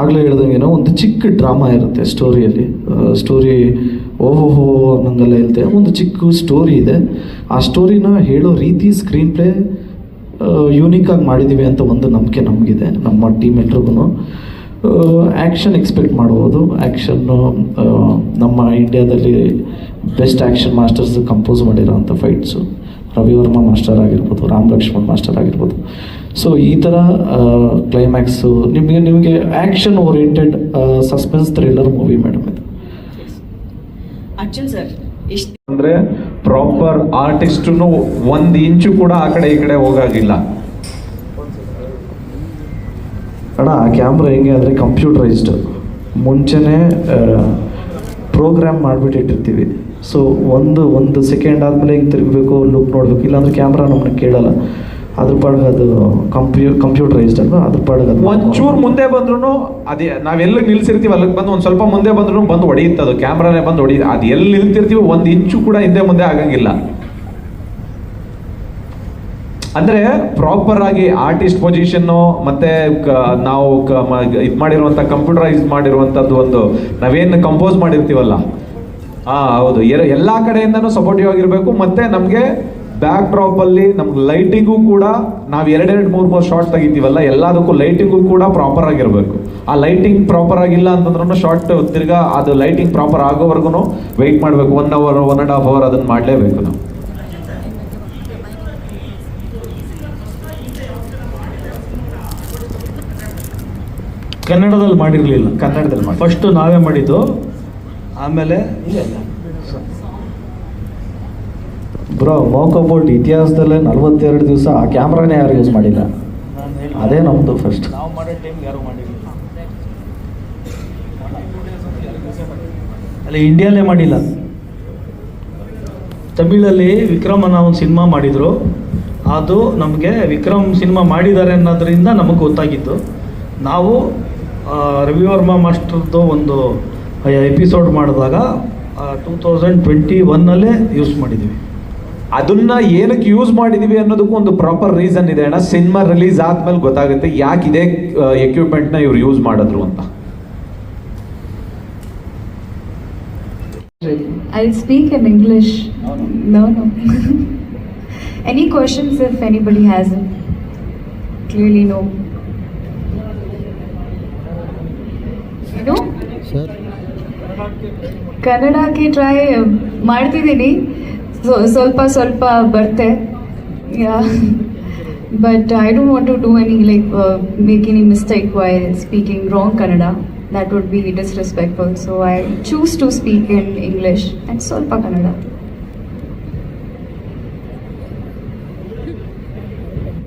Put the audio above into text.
ಆಗಲೇ ಹೇಳ್ದಂಗೆನೋ ಒಂದು ಚಿಕ್ಕ ಡ್ರಾಮಾ ಇರುತ್ತೆ ಸ್ಟೋರಿಯಲ್ಲಿ. ಸ್ಟೋರಿ ಓಹೋಹೋ ಅನ್ನಂಗೆಲ್ಲ ಇರುತ್ತೆ. ಒಂದು ಚಿಕ್ಕ ಸ್ಟೋರಿ ಇದೆ. ಆ ಸ್ಟೋರಿನ ಹೇಳೋ ರೀತಿ ಸ್ಕ್ರೀನ್ ಪ್ಲೇ ಯೂನಿಕಾಗಿ ಮಾಡಿದ್ದೀವಿ ಅಂತ ಒಂದು ನಂಬಿಕೆ ನಮಗಿದೆ, ನಮ್ಮ ಟೀಮ್ ಎಲ್ರಿಗೂ ಆ್ಯಕ್ಷನ್ ಎಕ್ಸ್ಪೆಕ್ಟ್ ಮಾಡ್ಬೋದು. ಆ್ಯಕ್ಷನ್ನು ನಮ್ಮ ಇಂಡಿಯಾದಲ್ಲಿ ಬೆಸ್ಟ್ ಆ್ಯಕ್ಷನ್ ಮಾಸ್ಟರ್ಸ್ ಕಂಪೋಸ್ ಮಾಡಿರೋಂಥ ಫೈಟ್ಸು ರವಿವರ್ಮ ಮಾಸ್ಟರ್ ಆಗಿರ್ಬೋದು, ರಾಮ್ ಲಕ್ಷ್ಮಣ್ ಮಾಸ್ಟರ್ ಆಗಿರ್ಬೋದು. ಸೊ ಈ ಥರ ಕ್ಲೈಮ್ಯಾಕ್ಸು ನಿಮಗೆ ನಿಮಗೆ action oriented suspense thriller movie madam ಇದು. ಅರ್ಜುನ್ ಸರ್ ಎಷ್ಟು ಅಂದ್ರೆ ಪ್ರಾಪರ್ ಆರ್ಟಿಸ್ಟ್ ಒಂದ್ ಇಂಚು ಕೂಡ ಆ ಕಡೆ ಈ ಕಡೆ ಹೋಗಾಗಿಲ್ಲ. ಅಣ್ಣ ಆ ಕ್ಯಾಮ್ರಾ ಹೆಂಗೆ ಅಂದರೆ ಕಂಪ್ಯೂಟರೈಸ್ಡ್ ಮುಂಚೆನೇ ಪ್ರೋಗ್ರಾಮ್ ಮಾಡಿಬಿಟ್ಟಿಟ್ಟಿರ್ತೀವಿ. ಸೊ ಒಂದು ಒಂದು ಸೆಕೆಂಡ್ ಆದಮೇಲೆ ಹಿಂಗೆ ತಿರುಗಬೇಕು ಲುಕ್ ನೋಡಬೇಕು ಇಲ್ಲಾಂದ್ರೆ ಕ್ಯಾಮ್ರಾ ನಮ್ಮನ್ನ ಕೇಳಲ್ಲ. ಅದ್ರ ಪಾಡಿಗೆ ಅದು ಕಂಪ್ಯೂ ಕಂಪ್ಯೂಟರೈಸ್ಡ್ ಅಲ್ವಾ? ಅದ್ರ ಪಾಡಿಗೆ ಅದು ಒಂಚೂರು ಮುಂದೆ ಬಂದ್ರೂ ಅದೇ ನಾವೆಲ್ಲ ನಿಲ್ಸಿರ್ತೀವಿ ಅಲ್ಲಿಗೆ ಬಂದು ಒಂದು ಸ್ವಲ್ಪ ಮುಂದೆ ಬಂದ್ರೂ ಬಂದು ಹೊಡೆಯುತ್ತೆ ಅದು. ಕ್ಯಾಮ್ರಾನೇ ಬಂದು ಹೊಡಿ ಅದು ಎಲ್ಲಿ ನಿಲ್ತಿರ್ತೀವಿ ಒಂದು ಇಂಚು ಕೂಡ ಹಿಂದೆ ಮುಂದೆ ಆಗಂಗಿಲ್ಲ. ಅಂದ್ರೆ ಪ್ರಾಪರ್ ಆಗಿ ಆರ್ಟಿಸ್ಟ್ ಪೊಸಿಷನ್ ಮತ್ತೆ ನಾವು ಇದು ಮಾಡಿರುವಂತ ಕಂಪ್ಯೂಟರೈಸ್ ಮಾಡಿರುವಂತದ್ದು ಒಂದು ನಾವೇನು ಕಂಪೋಸ್ ಮಾಡಿರ್ತೀವಲ್ಲ? ಹಾ ಹೌದು. ಎಲ್ಲಾ ಕಡೆಯಿಂದನೂ ಸಪೋರ್ಟಿವ್ ಆಗಿರ್ಬೇಕು ಮತ್ತೆ ನಮ್ಗೆ ಬ್ಯಾಕ್ ಡ್ರಾಪ್ ಅಲ್ಲಿ ನಮ್ಗೆ ಲೈಟಿಂಗು ಕೂಡ ನಾವು ಎರಡೆರಡು ಮೂರು ಮೂರು ಶಾರ್ಟ್ ತೆಗಿತೀವಲ್ಲ ಎಲ್ಲದಕ್ಕೂ ಲೈಟಿಂಗು ಕೂಡ ಪ್ರಾಪರ್ ಆಗಿರ್ಬೇಕು. ಆ ಲೈಟಿಂಗ್ ಪ್ರಾಪರ್ ಆಗಿಲ್ಲ ಅಂತಂದ್ರೂ ಶಾರ್ಟ್ ತಿರ್ಗಾ ಅದು ಲೈಟಿಂಗ್ ಪ್ರಾಪರ್ ಆಗೋವರೆಗೂ ವೆಯ್ಟ್ ಮಾಡಬೇಕು. One hour one and half hour ಅದನ್ನ ಮಾಡಲೇಬೇಕು ನಾವು. ಕನ್ನಡದಲ್ಲಿ ಮಾಡಿರಲಿಲ್ಲ. ಕನ್ನಡದಲ್ಲಿ ಮಾಡಿ. ಫಸ್ಟು ನಾವೇ ಮಾಡಿದ್ದು ಆಮೇಲೆ ಬ್ರೋ ವಾಕ್ಔಟ್ ಇತಿಹಾಸದಲ್ಲೇ ನಲವತ್ತೆರಡು ದಿವಸ ಆ ಕ್ಯಾಮ್ರಾನೇ ಯಾರು ಯೂಸ್ ಮಾಡಿಲ್ಲ. ಅದೇ ನಮ್ಮದು ಫಸ್ಟ್ ನಾವು ಮಾಡೋ ಟೈಮ್ ಯಾರು ಅಲ್ಲ ಇಂಡಿಯಾಲೇ ಮಾಡಿಲ್ಲ. ತಮಿಳಲ್ಲಿ ವಿಕ್ರಮ್ ಅನ್ನೋ ಒಂದು ಸಿನಿಮಾ ಮಾಡಿದರು. ಅದು ನಮಗೆ ವಿಕ್ರಮ್ ಸಿನಿಮಾ ಮಾಡಿದ್ದಾರೆ ಅನ್ನೋದ್ರಿಂದ ನಮಗೆ ಗೊತ್ತಾಗಿದ್ದು ನಾವು ರವಿ ರವಿವರ್ಮ ಮಾಸ್ಟರ್ದು ಒಂದು ಎಪಿಸೋಡ್ ಮಾಡಿದಾಗ ಟೂ ತೌಸಂಡ್ ಟ್ವೆಂಟಿ ಒನ್ನಲ್ಲೇ ಯೂಸ್ ಮಾಡಿದ್ದೀವಿ ಅದನ್ನ ಏನಕ್ಕೆ ಯೂಸ್ ಮಾಡಿದೀವಿ ಅನ್ನೋದಕ್ಕೂ ಒಂದು ಪ್ರಾಪರ್ ರೀಸನ್ ಇದೆ ಅಣ್ಣ ಸಿನಿಮಾ ರಿಲೀಸ್ ಆದ್ಮೇಲೆ ಗೊತ್ತಾಗುತ್ತೆ ಯಾಕೆ ಇದೇ ಎಕ್ವಿಪ್ಮೆಂಟ್ನ ನ ಇವ್ರು ಯೂಸ್ ಮಾಡಿದ್ರು ಅಂತ I'll speak in English. No, no. Any questions if anybody has them? Clearly, no. You know? ಕನ್ನಡಕ್ಕೆ ಟ್ರೈ ಮಾಡ್ತಿದ್ದೀನಿ ಸೊ ಸ್ವಲ್ಪ ಸ್ವಲ್ಪ ಬರ್ತೆ but I don't want to do any like make any mistake by speaking wrong Kannada that would be disrespectful. So I choose to speak in English and ಸ್ವಲ್ಪ ಕನ್ನಡ